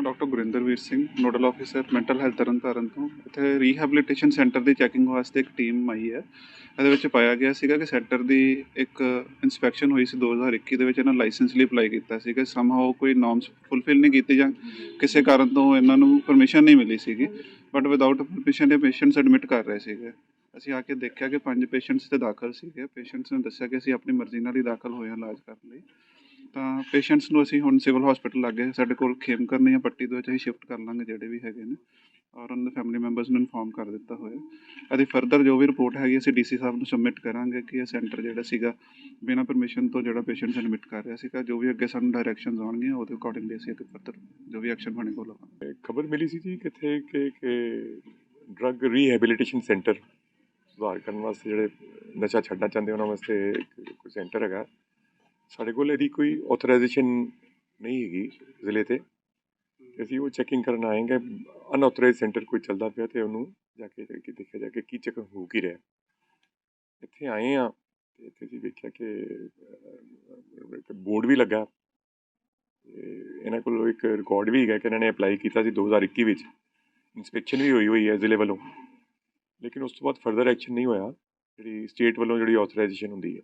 Doctor Gurinderveer Singh, nodal officer mental health Tarn Taran ਤੋਂ। ਇੱਥੇ rehabilitation centre ਦੀ checking ਵਾਸਤੇ ਇੱਕ ਟੀਮ ਆਈ ਹੈ। ਇਹਦੇ ਵਿੱਚ ਪਾਇਆ ਗਿਆ ਸੀਗਾ ਕਿ ਸੈਂਟਰ ਦੀ ਇੱਕ ਇਨਸਪੈਕਸ਼ਨ ਹੋਈ ਸੀ 2021 ਦੇ ਵਿੱਚ। ਇਹਨਾਂ ਲਾਇਸੈਂਸ ਲਈ ਅਪਲਾਈ ਕੀਤਾ ਸੀਗਾ। ਸਮਹਾਉ ਕੋਈ ਨਾਰਮਸ ਫੁੱਲਫਿਲ ਨਹੀਂ ਕੀਤੇ ਜਾਂ ਕਿਸੇ ਕਾਰਨ ਤੋਂ ਇਹਨਾਂ ਨੂੰ ਪਰਮਿਸ਼ਨ ਨਹੀਂ ਮਿਲੀ ਸੀਗੀ। ਬਟ ਵਿਦਆਊਟ ਪਰਮਿਸ਼ਨ ਇਹ ਪੇਸ਼ੈਂਟਸ ਐਡਮਿਟ ਕਰ ਰਹੇ ਸੀਗੇ। ਅਸੀਂ ਆ ਕੇ ਦੇਖਿਆ ਕਿ ਪੰਜ ਪੇਸ਼ੈਂਟਸ ਤੇ ਦਾਖਲ ਸੀਗੇ। ਪੇਸ਼ੈਂਟਸ ਨੇ ਦੱਸਿਆ ਕਿ ਅਸੀਂ ਆਪਣੀ ਮਰਜ਼ੀ ਨਾਲ ਹੀ ਦਾਖਲ ਹੋਏ ਹਾਂ ਇਲਾਜ ਕਰਨ ਲਈ। ਤਾਂ ਪੇਸ਼ੈਂਟਸ ਨੂੰ ਅਸੀਂ ਹੁਣ ਸਿਵਲ ਹਸਪੀਟਲ ਲੱਗੇ ਸਾਡੇ ਕੋਲ ਖੇਮਕਰਨ ਜਾਂ ਪੱਟੀ ਦੇ ਵਿੱਚ ਅਸੀਂ ਸ਼ਿਫਟ ਕਰ ਲਾਂਗੇ, ਜਿਹੜੇ ਵੀ ਹੈਗੇ ਨੇ। ਔਰ ਉਹਨਾਂ ਦੇ ਫੈਮਿਲੀ ਮੈਂਬਰਸ ਨੂੰ ਇਨਫੋਰਮ ਕਰ ਦਿੱਤਾ ਹੋਇਆ। ਅਤੇ ਫਰਦਰ ਜੋ ਵੀ ਰਿਪੋਰਟ ਹੈਗੀ, ਅਸੀਂ ਡੀਸੀ ਸਾਹਿਬ ਨੂੰ ਸਬਮਿਟ ਕਰਾਂਗੇ ਕਿ ਇਹ ਸੈਂਟਰ ਜਿਹੜਾ ਸੀਗਾ, ਬਿਨਾਂ ਪਰਮਿਸ਼ਨ ਤੋਂ ਜਿਹੜਾ ਪੇਸ਼ੈਂਟਸ ਐਡਮਿਟ ਕਰ ਰਿਹਾ ਸੀਗਾ, ਜੋ ਵੀ ਅੱਗੇ ਸਾਨੂੰ ਡਾਇਰੈਕਸ਼ਨਸ ਆਉਣਗੀਆਂ, ਉਹਦੇ ਅਕੋਰਡਿੰਗਲੀ ਅਸੀਂ ਇੱਕ ਫਰਦਰ ਜੋ ਵੀ ਐਕਸ਼ਨ ਬਣੇਗਾ ਉਹ ਲਵਾਂਗੇ। ਖਬਰ ਮਿਲੀ ਸੀ ਜੀ ਕਿੱਥੇ ਕਿ ਕਿ ਡਰੱਗ ਰੀਹੈਬਿਲਿਟੇਸ਼ਨ ਸੈਂਟਰ ਸੁਧਾਰ ਕਰਨ ਵਾਸਤੇ ਜਿਹੜੇ ਨਸ਼ਾ ਛੱਡਣਾ ਚਾਹੁੰਦੇ ਉਹਨਾਂ ਵਾਸਤੇ ਇੱਕ ਸੈਂਟਰ ਹੈਗਾ। ਸਾਡੇ ਕੋਲ ਇਹਦੀ ਕੋਈ ਆਥੋਰਾਈਜੇਸ਼ਨ ਨਹੀਂ ਹੈਗੀ ਜ਼ਿਲ੍ਹੇ ਤੇ। ਤੇ ਅਸੀਂ ਉਹ ਚੈਕਿੰਗ ਕਰਨ ਆਏਗੇ ਅਨਆਥੋਰਾਈਜ਼ ਸੈਂਟਰ ਕੋਈ ਚੱਲਦਾ ਪਿਆ ਤੇ ਉਹਨੂੰ ਜਾ ਕੇ ਜਾ ਦੇਖਿਆ ਜਾ ਕੇ ਕੀ ਚੈੱਕ ਹੋ ਕੀ ਰਿਹਾ। ਇੱਥੇ ਆਏ ਆ ਤੇ ਇੱਥੇ ਅਸੀਂ ਵੇਖਿਆ ਕਿ ਇੱਕ ਬੋਰਡ ਵੀ ਲੱਗਾ। ਤੇ ਇਹਨਾਂ ਕੋਲ ਇੱਕ ਰਿਕਾਰਡ ਵੀ ਹੈਗਾ ਕਿ ਇਹਨਾਂ ਨੇ ਅਪਲਾਈ ਕੀਤਾ ਸੀ 2021 ਵਿੱਚ। ਇਨਸਪੈਕਸ਼ਨ ਵੀ ਹੋਈ ਹੋਈ ਹੈ ਜ਼ਿਲ੍ਹੇ ਵੱਲੋਂ। ਲੇਕਿਨ ਉਸ ਤੋਂ ਬਾਅਦ ਫਰਦਰ ਐਕਸ਼ਨ ਨਹੀਂ ਹੋਇਆ। ਜਿਹੜੀ ਸਟੇਟ ਵੱਲੋਂ ਜਿਹੜੀ ਆਥੋਰਾਈਜੇਸ਼ਨ ਹੁੰਦੀ ਹੈ।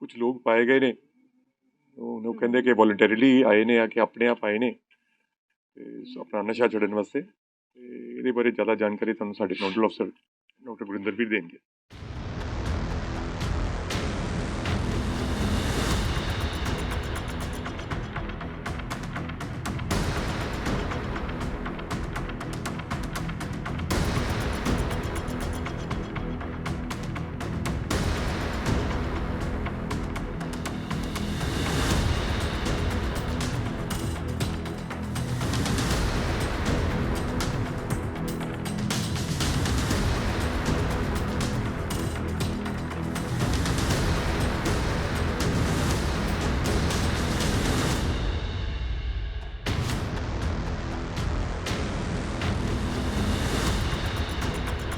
ਕੁਝ ਲੋਕ ਪਾਏ ਗਏ ਨੇ। ਉਹ ਕਹਿੰਦੇ ਕਿ ਵੋਲੰਟਰੀਲੀ ਆਏ ਨੇ ਆ ਕਿ ਆਪਣੇ ਆਪ ਆਏ ਨੇ। ਤੇ ਆਪਣਾ ਨਸ਼ਾ ਛੱਡਣ ਵਾਸਤੇ। ਤੇ ਇਹਦੇ ਬਾਰੇ ਜ਼ਿਆਦਾ ਜਾਣਕਾਰੀ ਤੁਹਾਨੂੰ ਸਾਡੇ ਨੋਡਲ ਅਫਸਰ ਡਾਕਟਰ ਗੁਰਿੰਦਰ ਵੀਰ ਦੇਣਗੇ।